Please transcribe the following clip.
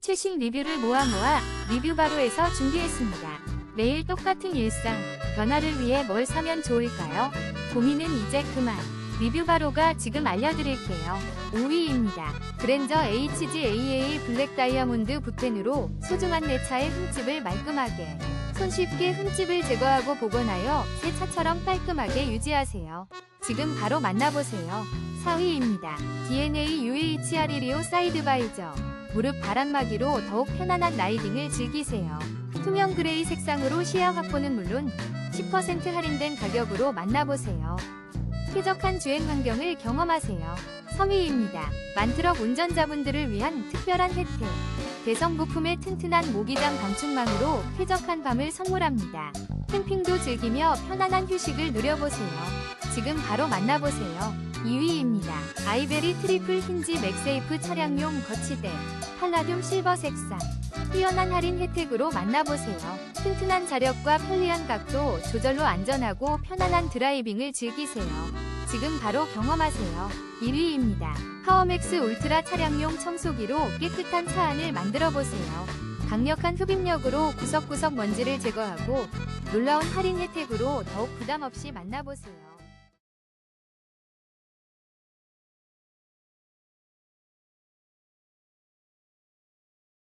최신 리뷰를 모아 모아 리뷰바로에서 준비했습니다. 매일 똑같은 일상, 변화를 위해 뭘 사면 좋을까요? 고민은 이제 그만. 리뷰바로가 지금 알려드릴게요. 5위입니다. 그랜저 HGAA 블랙 다이아몬드 붓펜으로 소중한 내 차의 흠집을 말끔하게, 손쉽게 흠집을 제거하고 복원하여 새 차처럼 깔끔하게 유지하세요. 지금 바로 만나보세요. 4위입니다. DNA UHR 리오 사이드바이저. 무릎 바람막이로 더욱 편안한 라이딩을 즐기세요. 투명 그레이 색상으로 시야 확보는 물론 10% 할인된 가격으로 만나보세요. 쾌적한 주행 환경을 경험하세요. 3위입니다. 만트럭 운전자분들을 위한 특별한 혜택. 대성 부품의 튼튼한 모기장 방충망으로 쾌적한 밤을 선물합니다. 캠핑도 즐기며 편안한 휴식을 누려보세요. 지금 바로 만나보세요. 2위입니다. 아이베리 트리플 힌지 맥세이프 차량용 거치대 팔라듐 실버 색상 뛰어난 할인 혜택으로 만나보세요. 튼튼한 자력과 편리한 각도 조절로 안전하고 편안한 드라이빙을 즐기세요. 지금 바로 경험하세요. 1위입니다. 파워맥스 울트라 차량용 청소기로 깨끗한 차 안을 만들어 보세요. 강력한 흡입력으로 구석구석 먼지를 제거하고 놀라운 할인 혜택으로 더욱 부담 없이 만나보세요.